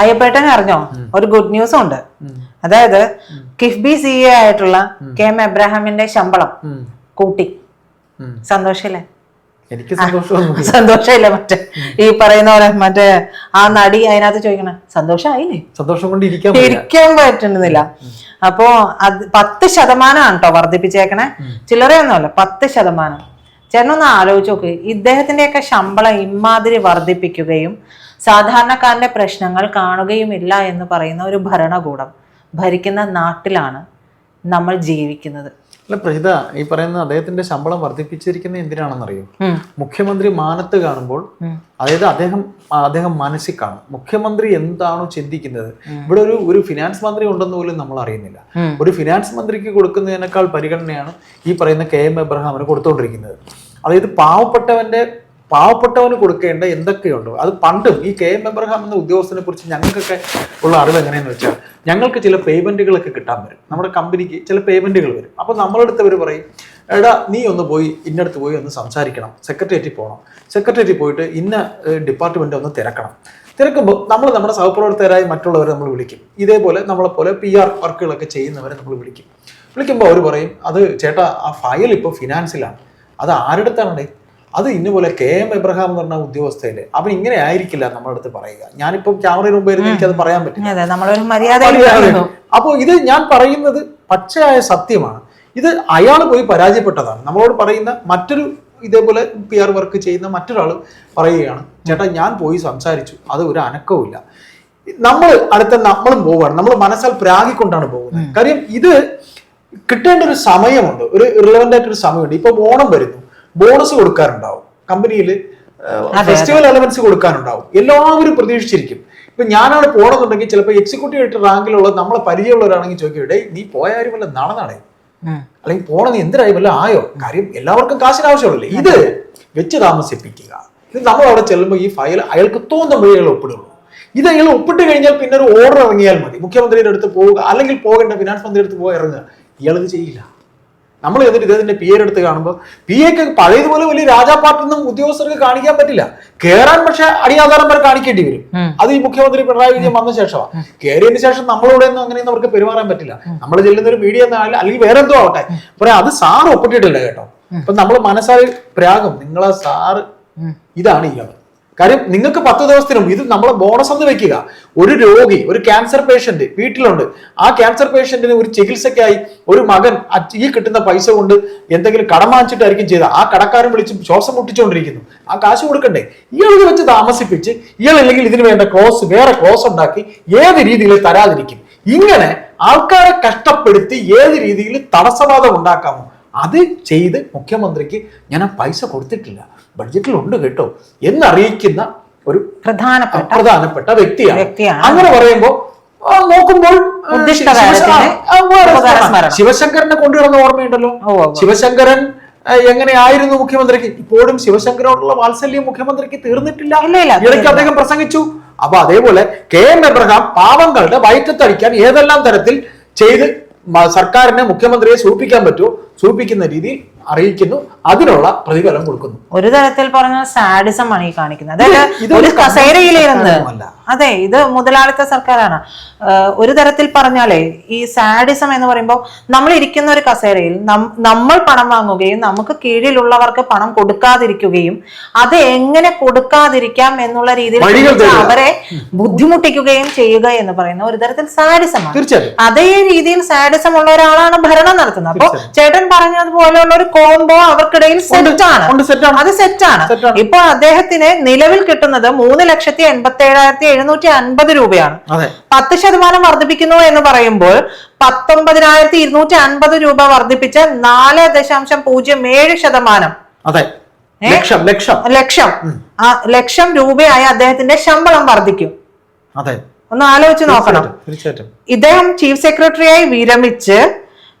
അയ്യപ്പേട്ടൻ അറിഞ്ഞോ? ഒരു ഗുഡ് ന്യൂസും ഉണ്ട്. അതായത് കിഫ്ബി സി എ ആയിട്ടുള്ള കെ എം എബ്രാഹാമിന്റെ ശമ്പളം കൂട്ടി. സന്തോഷല്ലേ? എനിക്ക് സന്തോഷമില്ല മറ്റേ ഈ പറയുന്ന പോലെ മറ്റേ ആ നടി അതിനകത്ത് ചോദിക്കണ സന്തോഷമായില്ലേ സന്തോഷം കൊണ്ട് ഇരിക്കാൻ ഇരിക്കാൻ പറ്റുന്നില്ല. അപ്പോ അത് പത്ത് ശതമാനമാണ് കേട്ടോ വർദ്ധിപ്പിച്ചേക്കണേ. ചില്ലറയൊന്നുമല്ല പത്ത് ശതമാനം. ചേട്ടനൊന്ന് ആലോചിച്ചു നോക്ക് ഇദ്ദേഹത്തിന്റെയൊക്കെ ശമ്പളം ഇമാതിരി വർദ്ധിപ്പിക്കുകയും സാധാരണക്കാരന്റെ പ്രശ്നങ്ങൾ കാണുകയുമില്ല എന്ന് പറയുന്ന ഒരു ഭരണകൂടം ഭരിക്കുന്ന നാട്ടിലാണ് നമ്മൾ ജീവിക്കുന്നത്. അല്ല പ്രഹിത ഈ പറയുന്ന അദ്ദേഹത്തിന്റെ ശമ്പളം വർദ്ധിപ്പിച്ചിരിക്കുന്ന എന്തിനാണെന്നറിയോ. മുഖ്യമന്ത്രി മാനത്ത് കാണുമ്പോൾ അതായത് അദ്ദേഹം അദ്ദേഹം മനസ്സിൽ കാണും. മുഖ്യമന്ത്രി എന്താണോ ചിന്തിക്കുന്നത്. ഇവിടെ ഒരു ഒരു ഫിനാൻസ് മന്ത്രി ഉണ്ടെന്ന് പോലും നമ്മൾ അറിയുന്നില്ല. ഒരു ഫിനാൻസ് മന്ത്രിക്ക് കൊടുക്കുന്നതിനേക്കാൾ പരിഗണനയാണ് ഈ പറയുന്ന കെ എം എബ്രഹാമിന് കൊടുത്തുകൊണ്ടിരിക്കുന്നത് അതായത് പാവപ്പെട്ടവന്റെ പാവപ്പെട്ടവന് കൊടുക്കേണ്ട എന്തൊക്കെയുണ്ടോ? അത് പണ്ടും ഈ കെ എം എബ്രഹാം എന്ന ഉദ്യോഗസ്ഥനെ കുറിച്ച് ഞങ്ങൾക്കൊക്കെ ഉള്ള അറിവ് എങ്ങനെയാന്ന് വെച്ചാൽ ഞങ്ങൾക്ക് ചില പേയ്മെന്റുകളൊക്കെ കിട്ടാൻ വരും. നമ്മുടെ കമ്പനിക്ക് ചില പേയ്മെന്റുകൾ വരും. അപ്പോൾ നമ്മളെടുത്ത് അവർ പറയും എടാ നീ ഒന്ന് പോയി ഇന്നടുത്ത് പോയി ഒന്ന് സംസാരിക്കണം. സെക്രട്ടേറിയറ്റിൽ പോകണം സെക്രട്ടേറിയറ്റിൽ പോയിട്ട് ഇന്ന ഡിപ്പാർട്ട്മെന്റ് ഒന്ന് തിരക്കണം. തിരക്കുമ്പോൾ നമ്മൾ നമ്മുടെ സഹപ്രവർത്തകരായി മറ്റുള്ളവരെ നമ്മൾ വിളിക്കും. ഇതേപോലെ നമ്മളെപ്പോലെ പി ആർ വർക്കുകളൊക്കെ ചെയ്യുന്നവരെ നമ്മൾ വിളിക്കും. വിളിക്കുമ്പോൾ അവർ പറയും അത് ചേട്ടാ ആ ഫയൽ ഇപ്പോൾ ഫിനാൻസിലാണ്. അത് ആരുടെ അടുത്താണേ അത് ഇന്നുപോലെ കെ എം എബ്രഹാം എന്ന് പറഞ്ഞ ഉദ്യോഗസ്ഥയിൽ. അവൻ ഇങ്ങനെ ആയിരിക്കില്ല നമ്മുടെ അടുത്ത് പറയുക. ഞാനിപ്പം ക്യാമറയിൽ മുമ്പ് ഇരുന്ന് എനിക്കത് പറയാൻ പറ്റില്ല. അപ്പോൾ ഇത് ഞാൻ പറയുന്നത് പച്ചയായ സത്യമാണ്. ഇത് അയാൾ പോയി പരാജയപ്പെട്ടതാണ്. നമ്മളോട് പറയുന്ന മറ്റൊരു ഇതേപോലെ പി ആർ വർക്ക് ചെയ്യുന്ന മറ്റൊരാൾ പറയുകയാണ് ചേട്ടാ ഞാൻ പോയി സംസാരിച്ചു. അത് ഒരു അനക്കവും നമ്മൾ അടുത്ത നമ്മളും പോവുകയാണ്. നമ്മൾ മനസ്സാൽ പ്രാഗിക്കൊണ്ടാണ് പോകുന്നത്. കാര്യം ഇത് കിട്ടേണ്ട ഒരു സമയമുണ്ട്. ഒരു റിലവന്റ് ആയിട്ടൊരു സമയമുണ്ട്. ഇപ്പൊ ഓണം വരുന്നു. ബോണസ് കൊടുക്കാറുണ്ടാവും. കമ്പനിയിൽ ഫെസ്റ്റിവൽ എലമെന്റ്സ് കൊടുക്കാനുണ്ടാവും. എല്ലാവരും പ്രതീക്ഷിച്ചിരിക്കും. ഇപ്പൊ ഞാനാണ് പോണെന്നുണ്ടെങ്കിൽ ചിലപ്പോൾ എക്സിക്യൂട്ടീവ് ആയിട്ട് റാങ്കിലുള്ള നമ്മളെ പരിചയമുള്ളവരാണെങ്കിൽ ചോദിക്കും ഡേ നീ പോയാലും വല്ല നടന്നാണേ. അല്ലെങ്കിൽ പോണത് എന്തിനായി? വല്ല ആയോ? കാര്യം എല്ലാവർക്കും കാശിന് ആവശ്യമുള്ളൂ ഇത് വെച്ച് താമസിപ്പിക്കുക. ഇത് നമ്മൾ അവിടെ ചെല്ലുമ്പോൾ ഈ ഫയൽ അയാൾക്ക് തോന്നുന്ന അയാൾ ഒപ്പിടുള്ളൂ. ഇത് അയാൾ ഒപ്പിട്ട് കഴിഞ്ഞാൽ പിന്നെ ഒരു ഓർഡർ ഇറങ്ങിയാൽ മതി. മുഖ്യമന്ത്രിയുടെ അടുത്ത് പോവുക അല്ലെങ്കിൽ പോകേണ്ട ഫിനാൻസ് മന്ത്രിയുടെ അടുത്ത് പോയി ഇറങ്ങുക. ഇയാളിത് ചെയ്യില്ല. നമ്മൾ എന്നിട്ട് ഇദ്ദേഹത്തിന്റെ പി എടുത്ത് കാണുമ്പോൾ പി എക്ക് പഴയതുപോലെ വലിയ രാജാപ്പാട്ടൊന്നും ഉദ്യോഗസ്ഥർക്ക് കാണിക്കാൻ പറ്റില്ല. കേറാൻ പക്ഷെ അടിയാധാരം വരെ കാണിക്കേണ്ടി വരും. അത് ഈ മുഖ്യമന്ത്രി പിണറായി വിജയൻ വന്ന ശേഷമാണ് കയറിയതിന് ശേഷം നമ്മളോട് ഒന്നും അങ്ങനെയൊന്നും അവർക്ക് പെരുമാറാൻ പറ്റില്ല. നമ്മൾ ചെല്ലുന്ന ഒരു മീഡിയ അല്ലെങ്കിൽ വേറെ എന്തോ ആവട്ടെ. പറയാം അത് സാർ ഒപ്പിട്ടിട്ടില്ല കേട്ടോ. അപ്പൊ നമ്മൾ മനസ്സായി പ്രയാഗം നിങ്ങളെ സാറ് ഇതാണ് ഇയാൾ കാര്യം നിങ്ങൾക്ക് പത്ത് ദിവസത്തിനും ഇത് നമ്മളെ ബോണസ് എന്ന് വെക്കുക. ഒരു രോഗി ഒരു ക്യാൻസർ പേഷ്യന്റ് വീട്ടിലുണ്ട്. ആ ക്യാൻസർ പേഷ്യന്റിന് ഒരു ചികിത്സയ്ക്കായി ഒരു മകൻ ഈ കിട്ടുന്ന പൈസ കൊണ്ട് എന്തെങ്കിലും കടം വാങ്ങിച്ചിട്ടായിരിക്കും ചെയ്ത. ആ കടക്കാരൻ വിളിച്ച് ശ്വാസം മുട്ടിച്ചുകൊണ്ടിരിക്കുന്നു ആ കാശ് കൊടുക്കണ്ടേ? ഇയാളിത് വെച്ച് താമസിപ്പിച്ച് ഇയാൾ അല്ലെങ്കിൽ ഇതിന് വേണ്ട ക്ലോസ് വേറെ ക്ലോസ് ഉണ്ടാക്കി ഏത് രീതിയിൽ തരാതിരിക്കും. ഇങ്ങനെ ആൾക്കാരെ കഷ്ടപ്പെടുത്തി ഏത് രീതിയിൽ തടസ്സവാദം ഉണ്ടാക്കാമോ? അത് ചെയ്ത് മുഖ്യമന്ത്രിക്ക് ഞാൻ പൈസ കൊടുത്തിട്ടില്ല. ബഡ്ജറ്റിൽ ഉണ്ട് കേട്ടോ എന്നറിയിക്കുന്ന ഒരു പ്രധാനപ്പെട്ട പ്രധാനപ്പെട്ട വ്യക്തിയാണ്. അങ്ങനെ പറയുമ്പോൾ നോക്കുമ്പോൾ ശിവശങ്കറിനെ. ശിവശങ്കരനെ കൊണ്ടുവരുന്ന ഓർമ്മയുണ്ടല്ലോ. ശിവശങ്കരൻ എങ്ങനെയായിരുന്നു മുഖ്യമന്ത്രിക്ക് ഇപ്പോഴും ശിവശങ്കരോടുള്ള വാത്സല്യം മുഖ്യമന്ത്രിക്ക് തീർന്നിട്ടില്ല ഇടയ്ക്ക്. അദ്ദേഹം പ്രസംഗിച്ചു അപ്പൊ അതേപോലെ കെ എം എബ്രഹാം പാവങ്ങളുടെ വയറ്റത്തടിക്കാൻ ഏതെല്ലാം തരത്തിൽ ചെയ്ത് സർക്കാരിനെ മുഖ്യമന്ത്രിയെ സൂപ്പിക്കാൻ പറ്റുമോ സൂപ്പിക്കുന്ന രീതി അറിയിക്കുന്നു അതിനുള്ള പ്രതിഫലം കൊടുക്കുന്നു ഒരു തരത്തിൽ പറഞ്ഞ സാഡിസം ആണ് ഈ കാണിക്കുന്നത് അതായത് ഒരു കസേരയിലിരുന്ന്. അതെ ഇത് മുതലാളിത്ത സർക്കാരാണ്. ഒരു തരത്തിൽ പറഞ്ഞാലേ ഈ സാഡിസം എന്ന് പറയുമ്പോൾ നമ്മൾ ഇരിക്കുന്ന ഒരു കസേരയിൽ നമ്മൾ പണം വാങ്ങുകയും നമുക്ക് കീഴിലുള്ളവർക്ക് പണം കൊടുക്കാതിരിക്കുകയും അത് എങ്ങനെ കൊടുക്കാതിരിക്കാം എന്നുള്ള രീതിയിൽ. അവരെ ബുദ്ധിമുട്ടിക്കുകയും ചെയ്യുക എന്ന് പറയുന്ന ഒരു തരത്തിൽ സാഡിസമാണ്. അതേ രീതിയിൽ സാഡിസം ഉള്ള ഒരാളാണ് ഭരണം നടത്തുന്നത്. അപ്പോ ചേട്ടൻ പറഞ്ഞതുപോലെയുള്ള ഒരു കോംബോ അവർക്കിടയിൽ സെറ്റാണ്. അത് സെറ്റാണ്. ഇപ്പൊ അദ്ദേഹത്തിന് നിലവിൽ കിട്ടുന്നത് മൂന്ന് ലക്ഷത്തി എൺപത്തി ഏഴായിരത്തി എഴുന്നൂറ്റി അൻപത് രൂപയാണ് പത്ത് ശതമാനം വർദ്ധിപ്പിക്കുന്നു എന്ന് പറയുമ്പോൾ പത്തൊമ്പതിനായിരത്തി ഇരുന്നൂറ്റി അൻപത് രൂപ വർദ്ധിപ്പിച്ച നാല് ദശാംശം പൂജ്യം ഏഴ് ശതമാനം. അതെ. ലക്ഷം ലക്ഷം. ലക്ഷം. ആ ലക്ഷം രൂപയായി അദ്ദേഹത്തിന്റെ ശമ്പളം വർദ്ധിക്കും. അതെ. ഒന്ന് ആലോചിച്ച് നോക്കണം. ഇദ്ദേഹം ചീഫ് സെക്രട്ടറിയായി വിരമിച്ച്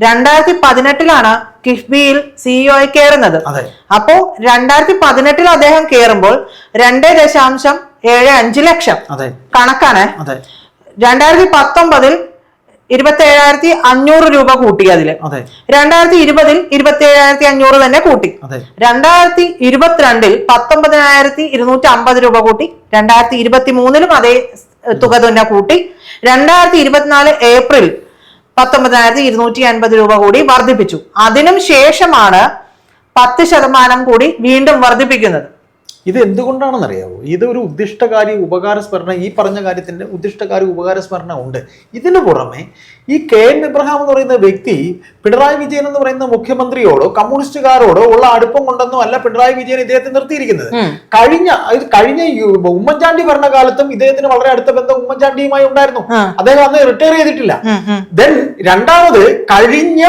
രണ്ടായിരത്തി പതിനെട്ടിലാണ് കിഫ്ബിയിൽ സിഇഒ കയറുന്നത്. അതെ. അപ്പോ രണ്ടായിരത്തി പതിനെട്ടിൽ അദ്ദേഹം കയറുമ്പോൾ രണ്ട് ദശാംശം ഏഴ് അഞ്ച് ലക്ഷം. കണക്കാണ്. രണ്ടായിരത്തി പത്തൊമ്പതിൽ ഇരുപത്തി ഏഴായിരത്തി അഞ്ഞൂറ് രൂപ കൂട്ടി അതിൽ. അതെ. രണ്ടായിരത്തി ഇരുപതിൽ ഇരുപത്തി ഏഴായിരത്തി അഞ്ഞൂറ് തന്നെ കൂട്ടി. രണ്ടായിരത്തി ഇരുപത്തിരണ്ടിൽ പത്തൊമ്പതിനായിരത്തി ഇരുന്നൂറ്റി അമ്പത് രൂപ കൂട്ടി. രണ്ടായിരത്തി ഇരുപത്തി മൂന്നിലും അതേ തുക തന്നെ കൂട്ടി. രണ്ടായിരത്തി ഇരുപത്തിനാല് ഏപ്രിൽ പത്തൊമ്പതിനായിരത്തി ഇരുന്നൂറ്റി അൻപത് രൂപ കൂടി വർദ്ധിപ്പിച്ചു. അതിനും ശേഷമാണ് പത്ത് ശതമാനം കൂടി വീണ്ടും വർദ്ധിപ്പിക്കുന്നത്. ഇത് എന്തുകൊണ്ടാണെന്ന് അറിയാവോ ഇത് ഒരു ഉദ്ദിഷ്ടകാരി ഉപകാരസ്മരണ ഈ പറഞ്ഞ കാര്യത്തിന്റെ ഉദ്ദിഷ്ടകാരി ഉപകാരസ്മരണ ഉണ്ട്. ഇതിനു പുറമെ ഈ കെ എൻ ഇബ്രഹാം എന്ന് പറയുന്ന വ്യക്തി പിണറായി വിജയൻ എന്ന് പറയുന്ന മുഖ്യമന്ത്രിയോടോ കമ്മ്യൂണിസ്റ്റുകാരോടോ ഉള്ള അടുപ്പം കൊണ്ടൊന്നും അല്ല പിണറായി വിജയൻ ഇദ്ദേഹത്തെ നിർത്തിയിരിക്കുന്നത്. കഴിഞ്ഞ കഴിഞ്ഞ ഉമ്മൻചാണ്ടി ഭരണകാലത്തും ഇദ്ദേഹത്തിന് വളരെ അടുത്ത ബന്ധം ഉമ്മൻചാണ്ടിയുമായി ഉണ്ടായിരുന്നു. അദ്ദേഹം അന്ന് റിട്ടയർ ചെയ്തിട്ടില്ല. ദെൻ രണ്ടാമത് കഴിഞ്ഞ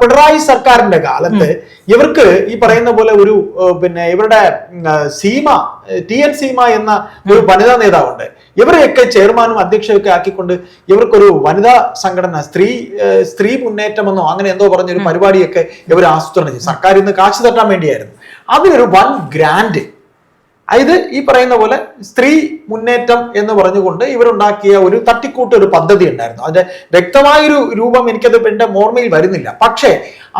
പിണറായി സർക്കാരിന്റെ കാലത്ത് ഇവർക്ക് ഈ പറയുന്ന പോലെ ഒരു പിന്നെ ഇവരുടെ സീമ ടി എൻ സീമ എന്ന ഒരു വനിതാ നേതാവുണ്ട്. ഇവരെയൊക്കെ ചെയർമാനും അധ്യക്ഷയൊക്കെ ആക്കിക്കൊണ്ട് ഇവർക്കൊരു വനിതാ സംഘടന സ്ത്രീ സ്ത്രീ മുന്നേറ്റമെന്നോ അങ്ങനെ എന്തോ പറഞ്ഞൊരു പരിപാടിയൊക്കെ ഇവർ ആസൂത്രണം ചെയ്തു. സർക്കാർ ഇന്ന് കാശ് തട്ടാൻ വേണ്ടിയായിരുന്നു. അതിനൊരു വൺ ഗ്രാൻഡ് ഇത് ഈ പറയുന്ന പോലെ സ്ത്രീ മുന്നേറ്റം എന്ന് പറഞ്ഞുകൊണ്ട് ഇവരുണ്ടാക്കിയ ഒരു തട്ടിക്കൂട്ട് ഒരു പദ്ധതി ഉണ്ടായിരുന്നു. അതിന്റെ വ്യക്തമായൊരു രൂപം എനിക്കത് എന്റെ ഓർമ്മയിൽ വരുന്നില്ല. പക്ഷേ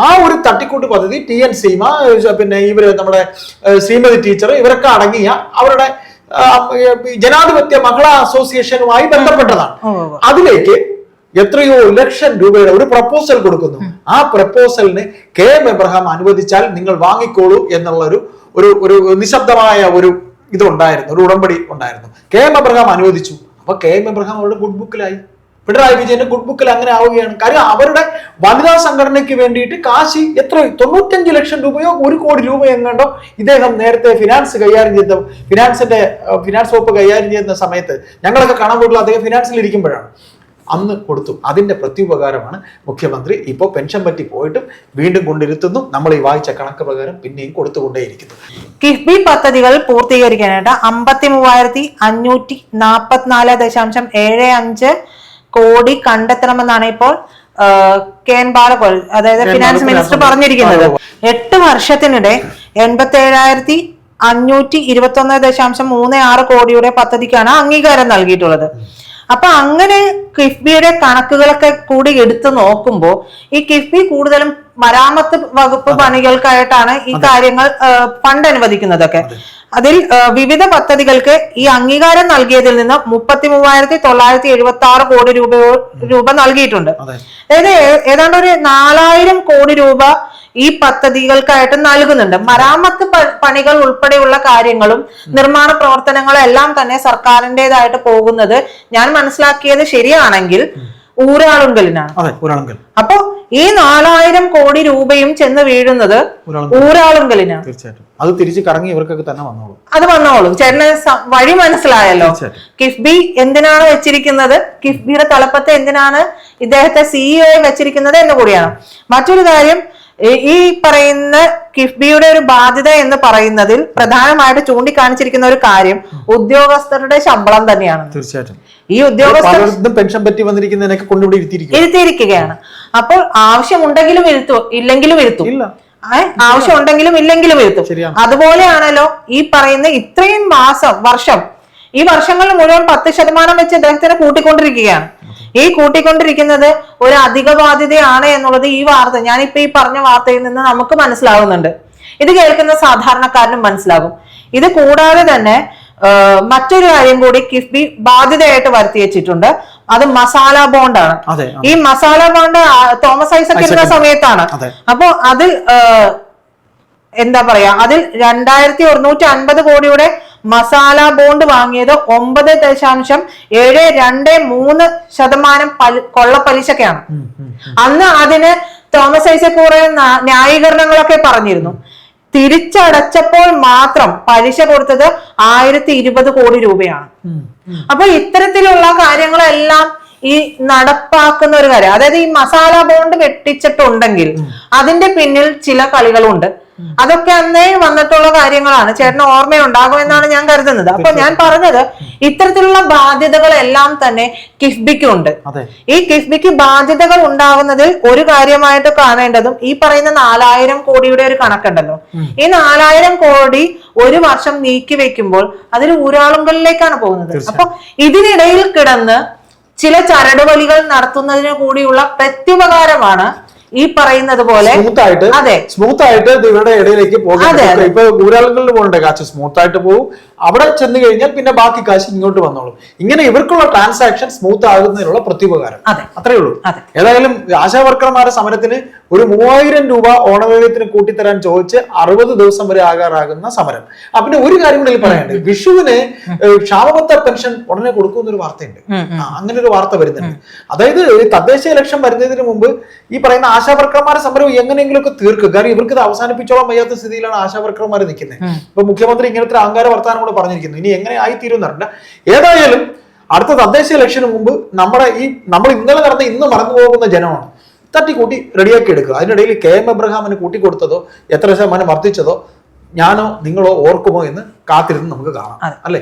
ആ ഒരു തട്ടിക്കൂട്ട് പദ്ധതി ടി എൻ സീമ പിന്നെ ഇവർ നമ്മുടെ ശ്രീമതി ടീച്ചർ ഇവരൊക്കെ അടങ്ങിയ അവരുടെ ജനാധിപത്യ മഹിളാ അസോസിയേഷനുമായി ബന്ധപ്പെട്ടതാണ്. അതിലേക്ക് എത്രയോ ലക്ഷം രൂപയുടെ ഒരു പ്രപ്പോസൽ കൊടുക്കുന്നു. ആ പ്രപ്പോസലിന് കെ എം എബ്രഹാം അനുവദിച്ചാൽ നിങ്ങൾ വാങ്ങിക്കോളൂ എന്നുള്ള ഒരു ഒരു ഒരു നിശബ്ദമായ ഒരു ഇതുണ്ടായിരുന്നു ഒരു ഉടമ്പടി ഉണ്ടായിരുന്നു. കെ എം എബ്രഹാം അനുവദിച്ചു. അപ്പൊ കെ എം എബ്രഹാം അവരുടെ ഗുഡ് ബുക്കിലായി പിണറായി വിജയന്റെ ഗുഡ് ബുക്കിൽ അങ്ങനെ ആവുകയാണ്. കാര്യം അവരുടെ വനിതാ സംഘടനയ്ക്ക് വേണ്ടിയിട്ട് കാശി എത്ര? തൊണ്ണൂറ്റഞ്ച് ലക്ഷം രൂപയോ ഒരു കോടി രൂപ എങ്ങാണ്ടോ ഇദ്ദേഹം നേരത്തെ ഫിനാൻസ് കൈകാര്യം ചെയ്ത ഫിനാൻസിന്റെ ഫിനാൻസ് വകുപ്പ് കൈകാര്യം ചെയ്യുന്ന സമയത്ത് ഞങ്ങളൊക്കെ കാണാൻ പോയിട്ടുള്ള അദ്ദേഹം ഫിനാൻസിൽ ഇരിക്കുമ്പോഴാണ്. അന്ന് കൊടുത്തു. അതിന്റെ പ്രത്യുപകാരമാണ് മുഖ്യമന്ത്രി ഇപ്പോൾ പെൻഷൻ പറ്റി പോയിട്ടും വീണ്ടും കൊണ്ടിരുത്തുന്നു. നമ്മൾ ഈ വായിച്ച കണക്ക് പ്രകാരം പിന്നെയും കൊടുത്തുകൊണ്ടേയിരിക്കുന്നു. കിഫ്ബി പദ്ധതികൾ പൂർത്തീകരിക്കാനായിട്ട് അമ്പത്തി മൂവായിരത്തി അഞ്ഞൂറ്റി നാൽപ്പത്തിനാല് ദശാംശം ഏഴ് അഞ്ച് കോടി കണ്ടെത്തണമെന്നാണ് ഇപ്പോൾ കെ എൻ ബാലഗോൾ അതായത് ഫിനാൻസ് മിനിസ്റ്റർ പറഞ്ഞിരിക്കുന്നത്. എട്ട് വർഷത്തിനിടെ എൺപത്തി ഏഴായിരത്തി അഞ്ഞൂറ്റി ഇരുപത്തി ഒന്ന് ദശാംശം മൂന്ന് ആറ് കോടിയുടെ പദ്ധതിക്കാണ് അംഗീകാരം നൽകിയിട്ടുള്ളത്. അപ്പൊ അങ്ങനെ കിഫ്ബിയുടെ കണക്കുകളൊക്കെ കൂടി എടുത്തു നോക്കുമ്പോൾ ഈ കിഫ്ബി കൂടുതലും മരാമത്ത് വകുപ്പ് പണികൾക്കായിട്ടാണ് ഈ കാര്യങ്ങൾ ഫണ്ട് അനുവദിക്കുന്നതൊക്കെ. അതിൽ വിവിധ പദ്ധതികൾക്ക് ഈ അംഗീകാരം നൽകിയതിൽ നിന്ന് മുപ്പത്തി മൂവായിരത്തി തൊള്ളായിരത്തി എഴുപത്തി ആറ് കോടി രൂപ രൂപ നൽകിയിട്ടുണ്ട്. അതായത് ഏതാണ്ട് ഒരു നാലായിരം കോടി രൂപ ഈ പദ്ധതികൾക്കായിട്ട് നൽകുന്നുണ്ട്. മരാമത്ത് പണികൾ ഉൾപ്പെടെയുള്ള കാര്യങ്ങളും നിർമ്മാണ പ്രവർത്തനങ്ങളും എല്ലാം തന്നെ സർക്കാരിന്റെതായിട്ട് പോകുന്നത് ഞാൻ മനസ്സിലാക്കിയത് ശരിയാണെങ്കിൽ ഊരാളുങ്കലിനാണ്. അപ്പോ ഈ നാലായിരം കോടി രൂപയും ചെന്ന് വീഴുന്നത് ഊരാളുങ്കലിനാണ്. തീർച്ചയായിട്ടും. അത് തിരിച്ചു കറങ്ങി ഇവർക്കൊക്കെ തന്നെ വന്നോളൂ. അത് വന്നോളും. ചേട്ടന് വഴി മനസ്സിലായല്ലോ. കിഫ്ബി എന്തിനാണ് വെച്ചിരിക്കുന്നത്? കിഫ്ബിയുടെ തലപ്പത്തെ എന്തിനാണ് ഇദ്ദേഹത്തെ സിഇഒയെ വെച്ചിരിക്കുന്നത് എന്ന് കൂടിയാണ്. മറ്റൊരു കാര്യം ഈ- പറയുന്ന കിഫ്ബിയുടെ ഒരു ബാധ്യത എന്ന് പറയുന്നതിൽ പ്രധാനമായിട്ട് ചൂണ്ടിക്കാണിച്ചിരിക്കുന്ന ഒരു കാര്യം ഉദ്യോഗസ്ഥരുടെ ശമ്പളം തന്നെയാണ്. തീർച്ചയായിട്ടും. ഈ ഉദ്യോഗസ്ഥർ പെൻഷൻ പറ്റി വന്നിരിക്കുന്നതിനൊക്കെ കൊണ്ടുപോയി ഇരുത്തിയിരിക്കും. ഇരുത്തിയിരിക്കുകയാണ്. അപ്പോൾ ആവശ്യമുണ്ടെങ്കിലും ഇരുത്തു ഇല്ലെങ്കിലും ഇരുത്തും. ആവശ്യമുണ്ടെങ്കിലും ഇല്ലെങ്കിലും ഇരുത്തും. അതുപോലെയാണല്ലോ ഈ പറയുന്ന ഇത്രയും മാസം വർഷം ഈ വർഷങ്ങളിൽ മുഴുവൻ പത്ത് ശതമാനം വെച്ച് അദ്ദേഹത്തിന് കൂട്ടിക്കൊണ്ടിരിക്കുകയാണ്. ഈ കൂട്ടിക്കൊണ്ടിരിക്കുന്നത് ഒരു അധിക ബാധ്യതയാണ് എന്നുള്ളത് ഈ വാർത്ത ഞാനിപ്പോ ഈ പറഞ്ഞ വാർത്തയിൽ നിന്ന് നമുക്ക് മനസ്സിലാവുന്നുണ്ട്. ഇത് കേൾക്കുന്ന സാധാരണക്കാരനും മനസ്സിലാകും. ഇത് കൂടാതെ തന്നെ മറ്റൊരു കാര്യം കൂടി കിഫ്ബി ബാധ്യതയായിട്ട് വരുത്തി വെച്ചിട്ടുണ്ട്. അത് മസാല ബോണ്ടാണ്. ഈ മസാല ബോണ്ട് തോമസ് ഐസക് ഐസക്. സമയത്താണ്. അപ്പൊ അപ്പോ അത് എന്താ പറയാ അതിൽ രണ്ടായിരത്തി ഒരുന്നൂറ്റി അൻപത് കോടിയുടെ മസാല ബോണ്ട് വാങ്ങിയത് ഒമ്പത് ദശാംശം ഏഴ് രണ്ട് മൂന്ന് ശതമാനം കൊള്ള കൊള്ളപ്പലിശക്കാണ്. അന്ന് അതിന് തോമസ് ഐസക് കുറെ ന്യായീകരണങ്ങളൊക്കെ പറഞ്ഞിരുന്നു. തിരിച്ചടച്ചപ്പോൾ മാത്രം പലിശ കൊടുത്തത് ആയിരത്തി ഇരുപത് കോടി രൂപയാണ്. അപ്പൊ ഇത്തരത്തിലുള്ള കാര്യങ്ങളെല്ലാം ഈ നടപ്പാക്കുന്ന ഒരു കാര്യം അതായത് ഈ മസാല ബോണ്ട് വെട്ടിച്ചിട്ടുണ്ടെങ്കിൽ അതിന്റെ പിന്നിൽ ചില കളികളുണ്ട്. അതൊക്കെ അന്നേ വന്നിട്ടുള്ള കാര്യങ്ങളാണ്. ചേട്ടന് ഓർമ്മയുണ്ടാകും എന്നാണ് ഞാൻ കരുതുന്നത്. അപ്പൊ ഞാൻ പറഞ്ഞത് ഇത്തരത്തിലുള്ള ബാധ്യതകളെല്ലാം തന്നെ കിഫ്ബിക്കുണ്ട്. ഈ കിഫ്ബിക്ക് ബാധ്യതകൾ ഉണ്ടാകുന്നതിൽ ഒരു കാര്യമായിട്ട് കാണേണ്ടതും ഈ പറയുന്ന നാലായിരം കോടിയുടെ ഒരു കണക്കുണ്ടല്ലോ. ഈ നാലായിരം കോടി ഒരു വർഷം നീക്കി വെക്കുമ്പോൾ അതിൽ ഊരാളുകളിലേക്കാണ് പോകുന്നത്. അപ്പൊ ഇതിനിടയിൽ കിടന്ന് ചില ചരടുവലികൾ നടത്തുന്നതിന് കൂടിയുള്ള പ്രത്യുപകാരമാണ് ഈ പറയുന്നത് പോലെ സ്മൂത്ത് ആയിട്ട് അതെ സ്മൂത്ത് ആയിട്ട് ഇവരുടെ ഇടയിലേക്ക് പോകും ഇപ്പൊ ഊരാളുകളിൽ പോകണ്ടേ കാശ് സ്മൂത്ത് ആയിട്ട് പോകും അവിടെ ചെന്ന് കഴിഞ്ഞാൽ പിന്നെ ബാക്കി കാശ് ഇങ്ങോട്ട് വന്നോളും. ഇങ്ങനെ ഇവർക്കുള്ള ട്രാൻസാക്ഷൻ സ്മൂത്ത് ആകുന്നതിനുള്ള പ്രത്യുപകാരം. അതെ. അത്രേ ഉള്ളൂ. ഏതായാലും ആശാ വർക്കർമാരുടെ സമരത്തിന് ഒരു മൂവായിരം രൂപ ഓണവേഗത്തിന് കൂട്ടിത്തരാൻ ചോദിച്ച് അറുപത് ദിവസം വരെ ആകാറാകുന്ന സമരം. ആ പിന്നെ ഒരു കാര്യം കൂടി പറയാനുണ്ട്. വിഷുവിന് ക്ഷാമപത്ര ക്ഷാമബത്ത പെൻഷൻ ഉടനെ കൊടുക്കുന്നൊരു വാർത്തയുണ്ട്. അങ്ങനെ ഒരു വാർത്ത വരുന്നുണ്ട്. അതായത് തദ്ദേശീയ തദ്ദേശ ഇലക്ഷൻ വരുന്നതിന് മുമ്പ് ഈ പറയുന്ന ആശാ വർക്കർമാരെ സമരം എങ്ങനെയെങ്കിലും ഒക്കെ തീർക്കുക കാരണം ഇവർക്ക് ഇത് അവസാനിപ്പിച്ചോളാൻ വയ്യാത്ത സ്ഥിതിയിലാണ് ആശാവർക്കർമാർ നിൽക്കുന്നത്. ഇപ്പൊ മുഖ്യമന്ത്രി ഇങ്ങനത്തെ അഹങ്കാര വർത്താനം കൂടെ പറഞ്ഞിരിക്കുന്നു. ഇനി എങ്ങനെ ആയി തീരും എന്നറിയില്ല ഏതായാലും അടുത്ത തദ്ദേശ ഇലക്ഷന് മുമ്പ് നമ്മുടെ ഈ നമ്മൾ ഇന്നലെ നടന്ന ഇന്ന് മറന്നു പോകുന്ന ജനമാണ് തട്ടിക്കൂട്ടി റെഡിയാക്കി എടുക്കുക. അതിനിടയിൽ കെ എം എബ്രഹാമിന് കൂട്ടിക്കൊടുത്തതോ എത്ര ശതമാനം വർദ്ധിച്ചതോ ഞാനോ നിങ്ങളോ ഓർക്കുമോ എന്ന് കാത്തിരുന്ന് നമുക്ക് കാണാം. അല്ലേ?